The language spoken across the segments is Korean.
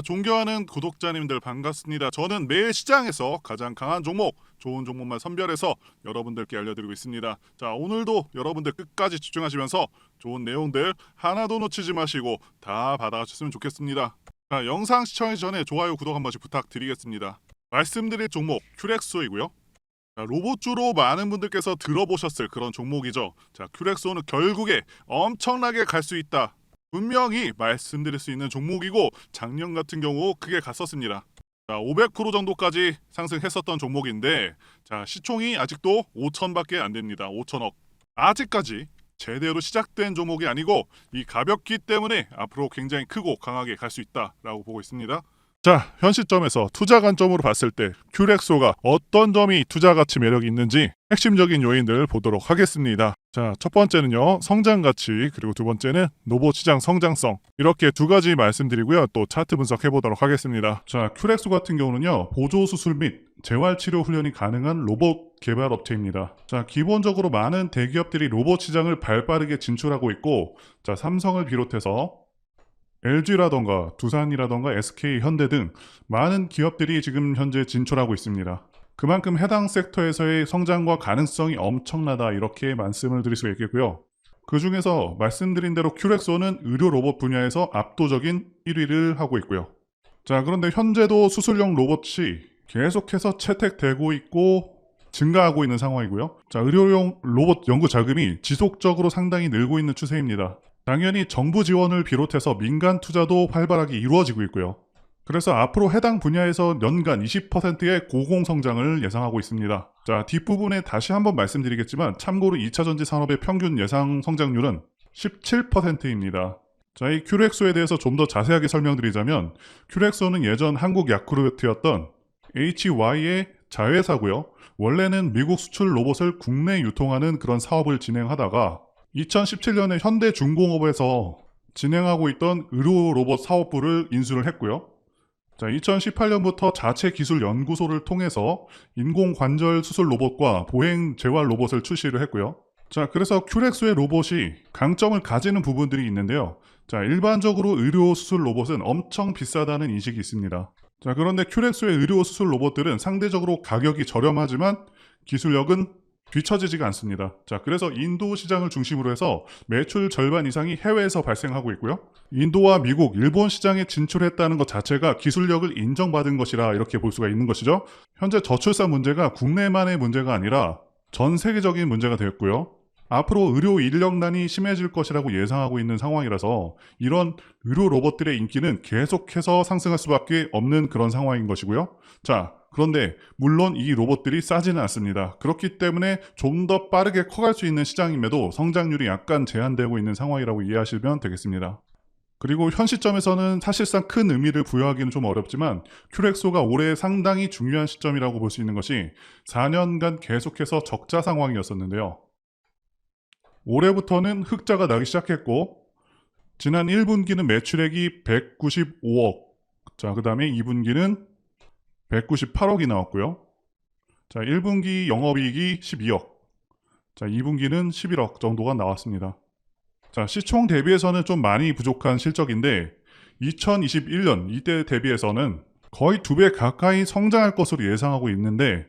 자, 존경하는 구독자님들 반갑습니다. 저는 매일 시장에서 가장 강한 종목, 좋은 종목만 선별해서 여러분들께 알려드리고 있습니다. 자, 오늘도 여러분들 끝까지 집중하시면서 좋은 내용들 하나도 놓치지 마시고 다 받아가셨으면 좋겠습니다. 자, 영상 시청하기 전에 좋아요, 구독 한 번씩 부탁드리겠습니다. 말씀드릴 종목 큐렉소이고요. 자, 로봇주로 많은 분들께서 들어보셨을 그런 종목이죠. 자, 큐렉소는 결국에 엄청나게 갈 수 있다. 분명히 말씀드릴 수 있는 종목이고 작년 같은 경우 크게 갔었습니다. 자, 500% 정도까지 상승했었던 종목인데 자, 시총이 아직도 5천밖에 안 됩니다. 5천억. 아직까지 제대로 시작된 종목이 아니고 이 가볍기 때문에 앞으로 굉장히 크고 강하게 갈 수 있다라고 보고 있습니다. 자, 현 시점에서 투자 관점으로 봤을 때 큐렉소가 어떤 점이 투자 가치 매력이 있는지 핵심적인 요인들 보도록 하겠습니다. 자, 첫 번째는요. 성장 가치, 그리고 두 번째는 로봇 시장 성장성. 이렇게 두 가지 말씀드리고요. 또 차트 분석해 보도록 하겠습니다. 자, 큐렉소 같은 경우는요. 보조 수술 및 재활 치료 훈련이 가능한 로봇 개발 업체입니다. 자, 기본적으로 많은 대기업들이 로봇 시장을 발빠르게 진출하고 있고 자, 삼성을 비롯해서 LG라던가 두산이라던가 SK, 현대 등 많은 기업들이 지금 현재 진출하고 있습니다. 그만큼 해당 섹터에서의 성장과 가능성이 엄청나다 이렇게 말씀을 드릴 수가 있겠고요. 그 중에서 말씀드린 대로 큐렉소는 의료 로봇 분야에서 압도적인 1위를 하고 있고요. 자, 그런데 현재도 수술용 로봇이 계속해서 채택되고 있고 증가하고 있는 상황이고요. 자, 의료용 로봇 연구 자금이 지속적으로 상당히 늘고 있는 추세입니다. 당연히 정부 지원을 비롯해서 민간 투자도 활발하게 이루어지고 있고요. 그래서 앞으로 해당 분야에서 연간 20%의 고공 성장을 예상하고 있습니다. 자, 뒷부분에 다시 한번 말씀드리겠지만 참고로 2차 전지 산업의 평균 예상 성장률은 17%입니다. 자, 이 큐렉소에 대해서 좀 더 자세하게 설명드리자면 큐렉소는 예전 한국 야쿠르트였던 HY의 자회사고요. 원래는 미국 수출 로봇을 국내 유통하는 그런 사업을 진행하다가 2017년에 현대중공업에서 진행하고 있던 의료 로봇 사업부를 인수를 했고요. 자, 2018년부터 자체 기술 연구소를 통해서 인공 관절 수술 로봇과 보행 재활 로봇을 출시를 했고요. 자, 그래서 큐렉스의 로봇이 강점을 가지는 부분들이 있는데요. 자, 일반적으로 의료 수술 로봇은 엄청 비싸다는 인식이 있습니다. 자, 그런데 큐렉스의 의료 수술 로봇들은 상대적으로 가격이 저렴하지만 기술력은 뒤처지지가 않습니다. 자, 그래서 인도 시장을 중심으로 해서 매출 절반 이상이 해외에서 발생하고 있고요. 인도와 미국, 일본 시장에 진출했다는 것 자체가 기술력을 인정받은 것이라 이렇게 볼 수가 있는 것이죠. 현재 저출산 문제가 국내만의 문제가 아니라 전 세계적인 문제가 되었고요. 앞으로 의료 인력난이 심해질 것이라고 예상하고 있는 상황이라서 이런 의료 로봇들의 인기는 계속해서 상승할 수밖에 없는 그런 상황인 것이고요. 자, 그런데 물론 이 로봇들이 싸지는 않습니다. 그렇기 때문에 좀 더 빠르게 커갈 수 있는 시장임에도 성장률이 약간 제한되고 있는 상황이라고 이해하시면 되겠습니다. 그리고 현 시점에서는 사실상 큰 의미를 부여하기는 좀 어렵지만 큐렉소가 올해 상당히 중요한 시점이라고 볼 수 있는 것이 4년간 계속해서 적자 상황이었었는데요. 올해부터는 흑자가 나기 시작했고 지난 1분기는 매출액이 195억 자, 그 다음에 2분기는 198억이 나왔고요. 자, 1분기 영업이익이 12억. 자, 2분기는 11억 정도가 나왔습니다. 자, 시총 대비해서는 좀 많이 부족한 실적인데 2021년 이때 대비해서는 거의 두 배 가까이 성장할 것으로 예상하고 있는데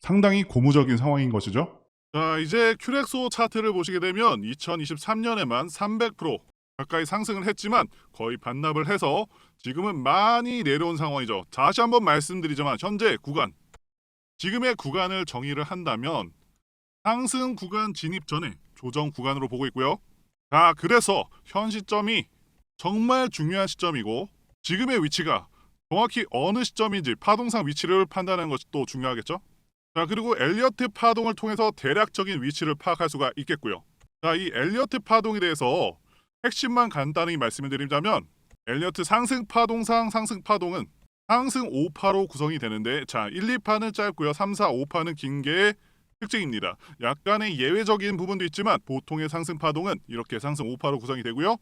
상당히 고무적인 상황인 것이죠. 자, 이제 큐렉소 차트를 보시게 되면 2023년에만 300% 가까이 상승을 했지만 거의 반납을 해서 지금은 많이 내려온 상황이죠. 다시 한번 말씀드리지만 현재 구간 지금의 구간을 정의를 한다면 상승 구간 진입 전에 조정 구간으로 보고 있고요. 자, 그래서 현 시점이 정말 중요한 시점이고 지금의 위치가 정확히 어느 시점인지 파동상 위치를 판단하는 것이 또 중요하겠죠. 자, 그리고 엘리어트 파동을 통해서 대략적인 위치를 파악할 수가 있겠고요. 자, 이 엘리어트 파동에 대해서 핵심만 간단히 말씀을 드리자면 엘리어트 상승 파동상 상승 파동은 상승 5파로 구성이 되는데 자 1, 2파는 짧고요 3, 4, 5파는 긴 게 특징입니다. 약간의 예외적인 부분도 있지만 보통의 상승 파동은 이렇게 상승 5파로 구성이 되고요.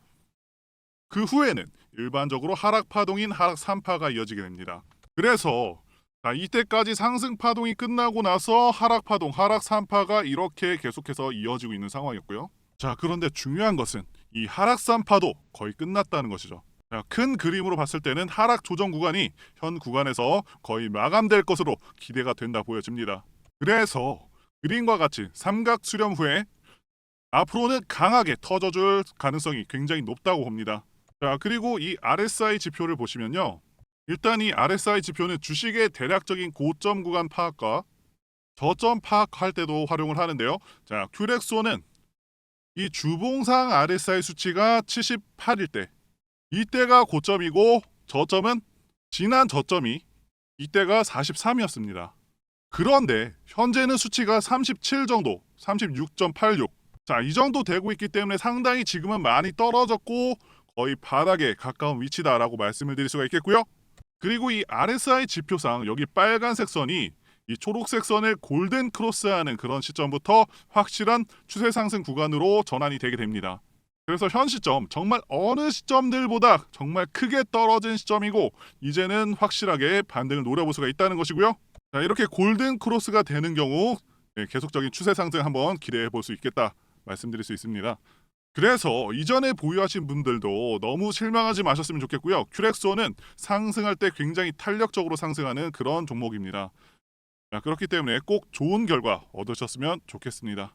그 후에는 일반적으로 하락 파동인 하락 3파가 이어지게 됩니다. 그래서 자, 이때까지 상승 파동이 끝나고 나서 하락 파동, 하락 3파가 이렇게 계속해서 이어지고 있는 상황이었고요. 자, 그런데 중요한 것은 이 하락산 파도 거의 끝났다는 것이죠. 자, 큰 그림으로 봤을 때는 하락 조정 구간이 현 구간에서 거의 마감될 것으로 기대가 된다 보여집니다. 그래서 그림과 같이 삼각 수렴 후에 앞으로는 강하게 터져줄 가능성이 굉장히 높다고 봅니다. 자, 그리고 이 RSI 지표를 보시면요. 일단 이 RSI 지표는 주식의 대략적인 고점 구간 파악과 저점 파악할 때도 활용을 하는데요. 자, 큐렉소는 이 주봉상 RSI 수치가 78일 때 이때가 고점이고 저점은 지난 저점이 이때가 43이었습니다. 그런데 현재는 수치가 37 정도, 36.86. 자, 이 정도 되고 있기 때문에 상당히 지금은 많이 떨어졌고 거의 바닥에 가까운 위치다라고 말씀을 드릴 수가 있겠고요. 그리고 이 RSI 지표상 여기 빨간색 선이 이 초록색 선을 골든 크로스하는 그런 시점부터 확실한 추세 상승 구간으로 전환이 되게 됩니다. 그래서 현 시점 정말 어느 시점들보다 정말 크게 떨어진 시점이고 이제는 확실하게 반등을 노려볼 수가 있다는 것이고요. 자, 이렇게 골든 크로스가 되는 경우 네, 계속적인 추세 상승 한번 기대해 볼 수 있겠다 말씀드릴 수 있습니다. 그래서 이전에 보유하신 분들도 너무 실망하지 마셨으면 좋겠고요. 큐렉소는 상승할 때 굉장히 탄력적으로 상승하는 그런 종목입니다. 자, 그렇기 때문에 꼭 좋은 결과 얻으셨으면 좋겠습니다.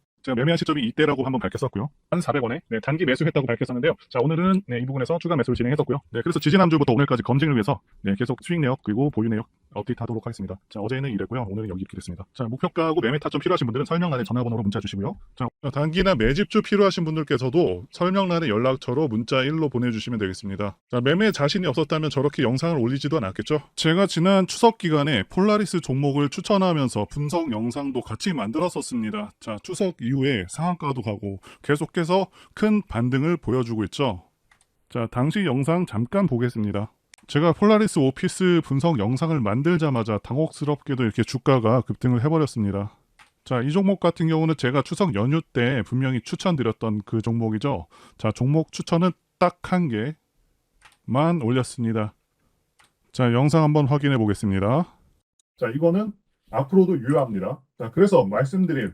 제가 매매한 시점이 이때라고 한번 밝혔었고요. 한 400원에 단기 매수했다고 밝혔었는데요. 자 오늘은 네, 이 부분에서 추가 매수를 진행했었고요. 네, 그래서 지지난 주부터 오늘까지 검증을 위해서 네, 계속 수익 내역 그리고 보유 내역 업데이트하도록 하겠습니다. 자 어제는 이랬고요. 오늘은 여기 이렇게 됐습니다. 자 목표가하고 매매 타점 필요하신 분들은 설명란에 전화번호로 문자 주시고요. 자 단기나 매집주 필요하신 분들께서도 설명란에 연락처로 문자 1로 보내주시면 되겠습니다. 자 매매 자신이 없었다면 저렇게 영상을 올리지도 않았겠죠. 제가 지난 추석 기간에 폴라리스 종목을 추천하면서 분석 영상도 같이 만들었었습니다. 자 추석 이후에 상한가도 가고 계속해서 큰 반등을 보여주고 있죠. 자 당시 영상 잠깐 보겠습니다. 제가 폴라리스 오피스 분석 영상을 만들자마자 당혹스럽게도 이렇게 주가가 급등을 해버렸습니다. 자, 이 종목 같은 경우는 제가 추석 연휴 때 분명히 추천드렸던 그 종목이죠. 자, 종목 추천은 딱 한 개만 올렸습니다. 자, 영상 한번 확인해 보겠습니다. 자, 이거는 앞으로도 유효합니다. 자, 그래서 말씀드릴